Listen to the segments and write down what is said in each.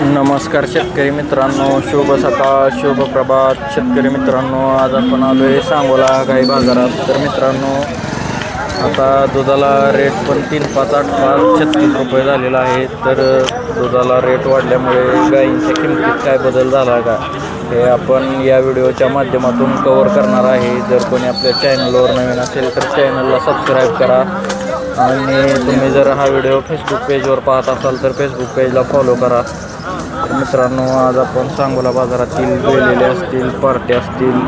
नमस्कार शेतकरी मित्रांनो शुभ सकाळ शुभ प्रभात. शेतकरी मित्रांनो आज आपण आलो आहे सांगोला गाई बाजारात. तर मित्रांनो आता दुधाला रेट पण तीन पाच आठ पाच छत्तीस रुपये झालेला आहे. तर दुधाला रेट वाढल्यामुळे गायींच्या किमतीत काय बदल झाला का? हे आपण या व्हिडिओच्या माध्यमातून कवर करणार आहे. जर कोणी आपल्या चॅनलवर नवीन असेल तर चॅनलला सबस्क्राईब करा. आणि तुम्ही जर हा व्हिडिओ फेसबुक पेजवर पाहत असाल तर फेसबुक पेजला फॉलो करा. मित्रांनो आज आपण सांगोला बाजारातील वेलेले असतील पार्टे असतील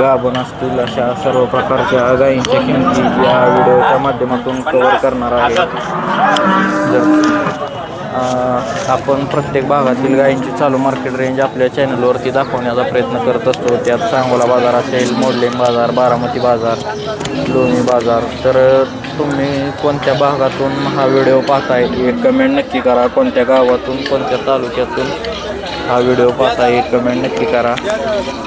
गाभण असतील अशा सर्व प्रकारच्या गायींच्या किमती या व्हिडिओच्या माध्यमातून कवर करणार आहे. आपण प्रत्येक भागातील गायींची चालू मार्केट रेंज आपल्या चॅनलवरती दाखवण्याचा प्रयत्न करत असतो. त्यात सांगोला बाजार असेल मोडलिंग बाजार बारामती बाजार लोणी बाजार. तर तुम्ही कोणत्या भागातून हा व्हिडिओ पाहताय? एक कमेंट नक्की करा. कोणत्या गावातून कोणत्या तालुक्यातून हा व्हिडिओ पाहताय? एक कमेंट नक्की करा.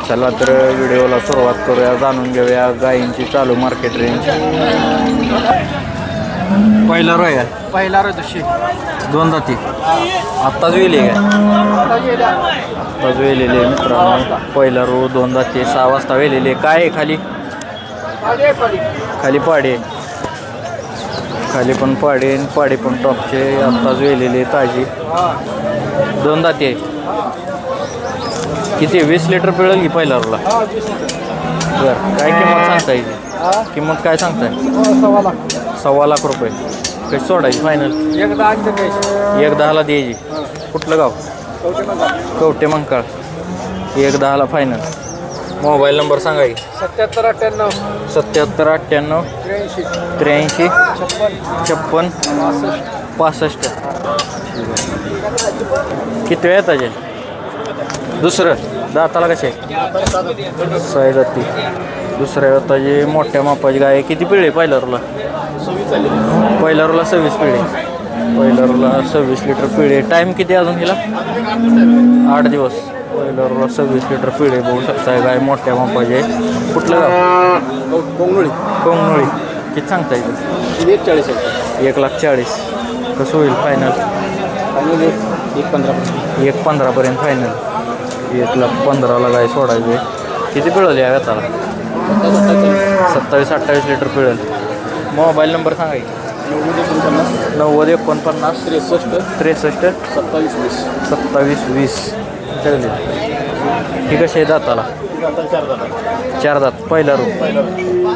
चला तर व्हिडिओला सुरुवात करूया. जाणून घेऊया गायींची चालू मार्केट रेंज पहिला रोया पहिला रे दोन जाती आत्ताच वेली काय? आत्ताच वेलेली आहे मित्रांनो. पहिला रो दोन जाती सहा वाजता वेलेली आहे. काय आहे खाली? खाली पाडे. खाली पण पाडे आणि पाडे पण टॉपचे. आत्ताच वेलेली आहे ताजी. दोन जाती आहे? किती वीस लिटर पिळेल की पहिला रोला? बरं. काय किंमत सांगता येईल किंमत काय सांगताय? सव्वा लाख. सव्वा लाख रुपये. कशी सोडायची फायनल एकदा द्यायचे एक दहाला द्यायची कुठलं गाव? कवटे मंकाळ एक दहाला फायनल मोबाईल नंबर सांगा की. सत्याहत्तर अठ्ठ्याण्णव. सत्याहत्तर अठ्ठ्याण्णव. त्र्याऐंशी. त्र्याऐंशी. छप्पन. छप्पन. पासष्ट. पासष्ट. किती वेळ त्याचे दुसरं. दाताला कसे साई जाती. दुसऱ्या वेताची मोठ्या मापाची गाय आहे. किती पिढी पहिल्या रोला पहिल्या रोला सव्वीस पिढी पहिल्या रोला सव्वीस लिटर पिढी टाईम किती अजून हिला? आठ दिवस. पहिल्या रोला सव्वीस लिटर पिढी बघू शकताय गाय मोठ्या मापाची आहे. कुठलं गाव? कोंगळी कोंगनोळी किती सांगता येईल? एक चाळीस आहे. एक लाख चाळीस. कसं होईल फायनल एक पंधरा एक पंधरापर्यंत फायनल एक लाख पंधराला गाय सोडायचे. किती पिळल या व्यताला सत्तावीस अठ्ठावीस लिटर पिळेल मोबाईल नंबर सांगा. नव्वद एकोणपन्नास नव्वद एकोणपन्नास त्रेसष्ट. त्रेसष्ट सत्तावीस वीस. सत्तावीस वीस. चालेल ही कशी आहे दाताला? चार दात. पहिला रू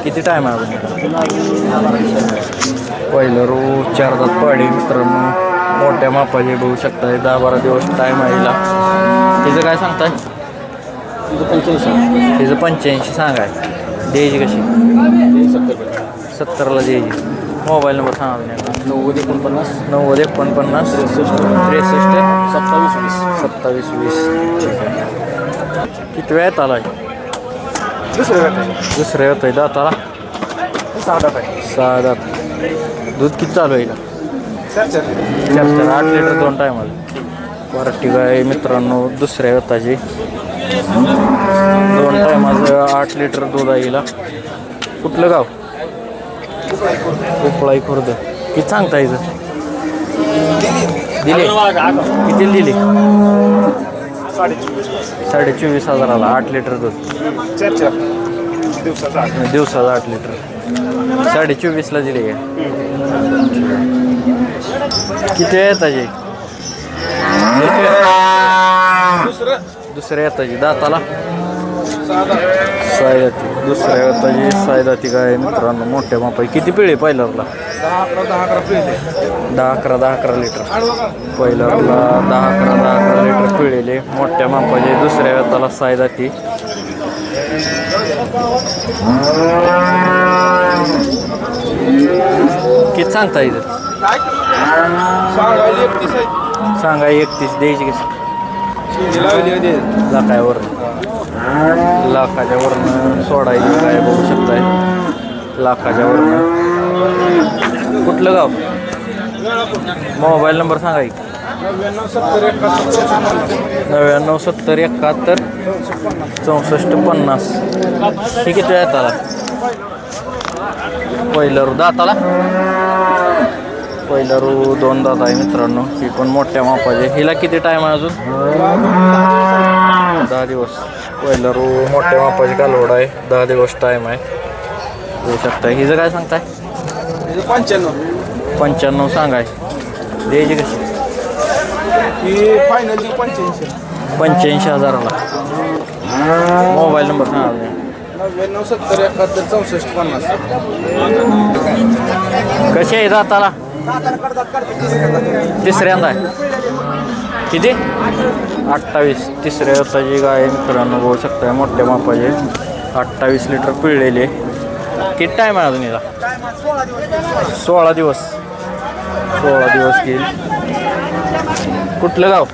किती टाईम आहे अजून? पहिलं रू चार दात पाडी मित्रांनो. मोठ्या मापाचे बघू शकताय. दहा बारा दिवस टाईम आहे तिचं काय सांगताय? तुझं पंच्याऐंशी तिचं पंच्याऐंशी सांगाय. द्यायची कशी? सत्तर सत्तरला द्यायची मोबाईल नंबर सांगा तुम्ही. नव्वद एकोणपन्नास. नव्वद एकोणपन्नास. त्रेसष्ट. त्रेसष्ट. सत्तावीस वीस. सत्तावीस वीस. ठीक आहे. किती वेळात आला दुसरं दुसऱ्या येत आहे. दाताला सहा दात आहे. सहा दात दूध किती चालू आहे चार. चार चार. आठ लिटर दोन टायमाला. पार्टी गाय मित्रांनो दुसऱ्या व्यताची. दोन टायमाचं आठ लिटर दूध आहे कुठलं गाव? उपळाई खुर्द. किती सांगता इथं? दिले. किती दिली? साडे चोवीस हजाराला आठ लिटर दूध. दिवसाचा आठ लिटर. साडे चोवीसला दिले का? किती आहे येताची दुसऱ्या येताची दाताला? सायदाती दुसऱ्या येताची सायदाती काय मित्रांनो मोठ्या मापाई. किती पिळे पहिल्याला? दहा अकरा दहा अकरा लिटर. पहिल्याला दहा अकरा दहा अकरा लिटर पिळेले मोठ्या मापाचे दुसऱ्या येताला सायदाती किती सांगता इथं सांगा एकतीस द्यायची कशी? शिंदे लाखावरनं लाखाच्या वरनं सोडायची काय बघू शकताय. लाखाच्या वरनं. कुठलं गाव? मोबाईल नंबर सांगा एक. नव्याण्णव सत्तर एकाहत्तर चौसष्ट नव्याण्णव सत्तर एकाहत्तर चौसष्ट पन्नास. हे किती येताला पहिलं दाताला पहिला रू दोन दात आहे मित्रांनो. ही पण मोठ्या मापाची. हिला किती टाईम आहे अजून? दहा दिवस. पहिला रू मोठ्या मापाची कालवड आहे. दहा दिवस टाईम आहे. होऊ शकता. हिचं काय सांगताय? पंच्याण्णव पंच्याण्णव सांगाय. द्यायची कशी? ही फायनल पंच्याऐंशी पंच्याऐंशी हजाराला. मोबाईल नंबर सांगा. नव्याण्णव सत्तर एकाहत्तर चौसष्ट पन्नास. कशी आहे दाताला? तिसऱ्यांदा आहे. किती? अठ्ठावीस. तिसऱ्या होताची गाय मित्रांनो बघू शकताय मोठ्या मापाचे. अठ्ठावीस लिटर पिळलेली. किती टाईम आहे अजून हिला? सोळा दिवस. सोळा दिवस घेईल. कुठलं गाव?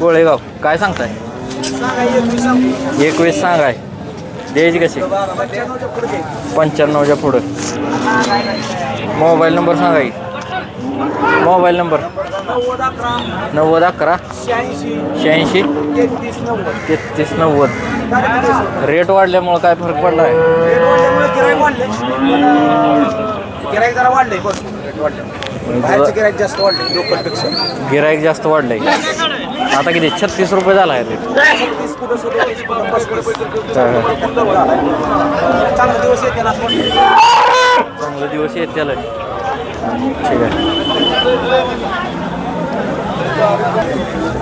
कोळेगाव काय सांगताय? एकवीस सांगाय. द्यायची कशी? पंच्याण्णवच्या पुढं. मोबाईल नंबर सांगा की. Mobile number. नव्वद अकरा. शहाऐंशी. तेहतीस नव्वद. रेट वाढल्यामुळं काय फरक पडला आहे? गिराईक जास्त वाढलंय. आता किती? छत्तीस रुपये झाला आहे रेट कुठं कुठं पस्तीस. चांगले दिवस येते ना असं वाटतं. चांगले दिवस येत त्याला. ठीक आहे.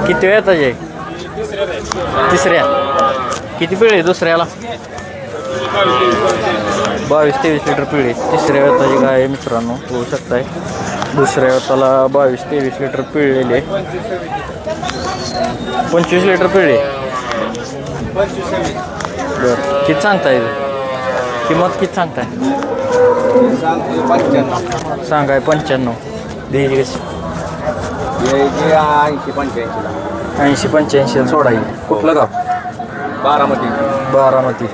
किती वेळ येतात आहे तिसऱ्या. किती पिळे आहे दुसऱ्याला? बावीस तेवीस लिटर पिळे तिसऱ्या वेताची गाय आहे मित्रांनो होऊ शकताय. दुसऱ्या वेताला बावीस तेवीस लिटर पिळलेली आहे. पंचवीस लिटर पिळे. बरं. किती सांगताय? किंमत किती सांगताय? सांगाय पंच्याण्णव. द्यायची कशी ऐंशी पंच्याऐंशीला ऐंशी पंच्याऐंशी सोडा येईल कुठलं गाव? बारामती. बारामती.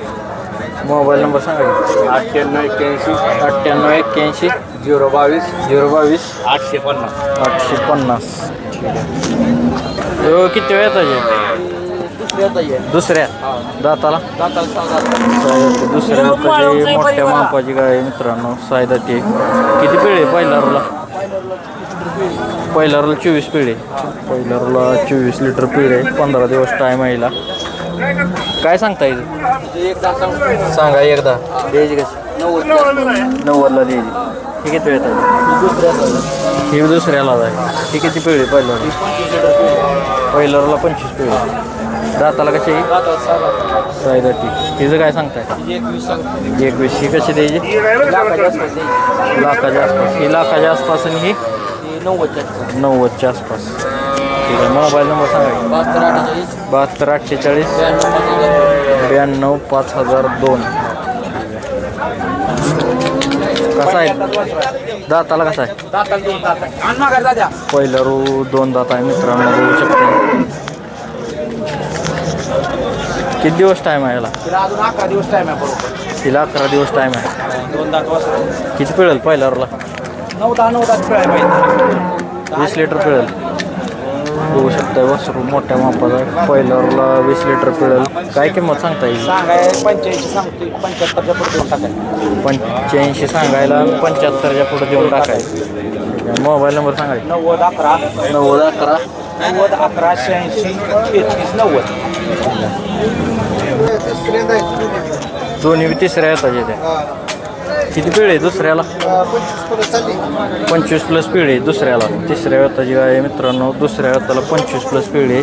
मोबाईल नंबर सांगा. अठ्ठ्याण्णव एक्क्याऐंशी. अठ्ठ्याण्णव एक्क्याऐंशी. झिरो बावीस. झिरो बावीस. आठशे पन्नास. आठशे पन्नास. हो, किती वेळ येतात दुसऱ्या दाताला? दुसऱ्या दाताची मोठ्या मापाची गाय आहे मित्रांनो सायदाती किती पिळे पहिला रोला पहिला रोला चोवीस पिळे पहिला रोला चोवीस लिटर पिळे पंधरा दिवस टाईम आहे हिला. काय सांगता येईल सांगा. एकदा. द्यायची कशी? नव्वदला द्यायची ही किती वेळ ही दुसऱ्याला आहे. ही किती पिळी पहिल्या पहिल्याला पंचवीस पिळी. दाताला कशी सायदाती हिचं काय सांगताय? एकवीस. ही कशी द्यायची? लाखाच्या आसपास. ही लाखाच्या आसपास आणि ही? नव्वदच्या आसपास. ठीक आहे. मोबाईल नंबर सांगा बहात्तर अठ्ठेचाळीस. ब्याण्णव पाच हजार दोन. कसा आहे? दाताला कसा आहे? पहिला रू दोन दात आहे मित्रांनो बघू शकता. किती दिवस टाईम आहे याला? अकरा दिवस टाइम आहे बरोबर तिला अकरा दिवस टाईम आहे. दोन दात किती पिळेल पहिल्या रूला? नऊ दहा नऊ दात पाहिजे. वीस लिटर पिळेल. शकता वसरू मोठ्या मापाचा. आहे. पहिल्या रूला वीस लिटर पिळेल. काय किंमत सांगता येईल सांगाय पंच्याऐंशी सांगतोय पंच्याहत्तरच्या पुढे देऊन टाकाय. पंच्याऐंशी सांगायला पंच्याहत्तरच्या पुढे देऊन टाकायचं मोबाईल नंबर सांगायचा नव्वद अकरा. नव्वद अकरा. नव्वद अकरा शहाऐंशी तेहतीस नव्वद. दोन्ही बी तिसऱ्या येतात येते किती पिळ आहे दुसऱ्याला? पंचवीस प्लस पिढी आहे दुसऱ्याला. तिसऱ्या व्यताची गाय आहे मित्रांनो दुसऱ्या व्यताला पंचवीस प्लस पिळ आहे.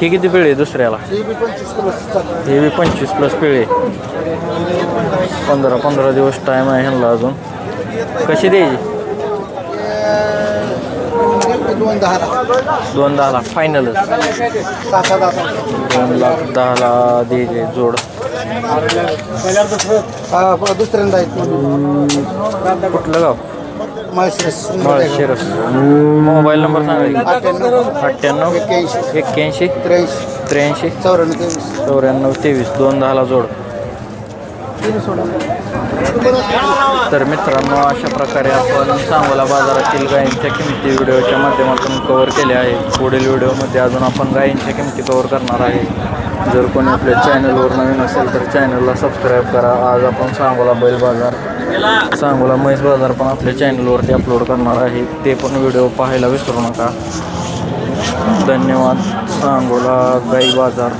ही किती पिळ आहे दुसऱ्याला? हे बी पंचवीस प्लस पिढी आहे. पंधरा पंधरा दिवस टाईम आहे ह्यांना अजून. कशी द्यायची? दोन दहा लाख दहाला फायनलच दोन लाख दहाला द्यायचे जोड. दुसऱ्यांदा कुठलं गाव? माळशिरस. मोबाईल नंबर सांगा अठ्ठ्याण्णव अठ्ठ्याण्णव एक्क्याऐंशी एक्क्याऐंशी त्र्याऐंशी त्र्याऐंशी चौऱ्याण्णव तेवीस. चौऱ्याण्णव तेवीस. दोन दहाला जोड. तर मित्रांनो अशा प्रकारे आपण सांगोला बाजारातील गायींच्या किमती व्हिडिओच्या माध्यमातून कव्हर केल्या आहेत. पुढील व्हिडिओमध्ये अजून आपण गायींच्या किमती कवर करणार आहे. जर कोणी आपल्या चॅनलवर नवीन असेल तर चॅनलला सबस्क्राईब करा. आज आपण सांगोला बैल बाजार सांगोला म्हैस बाजार पण आपल्या चॅनलवरती अपलोड करणार आहे. ते पण व्हिडिओ पाहायला विसरू नका. धन्यवाद. सांगोला गाई बाजार.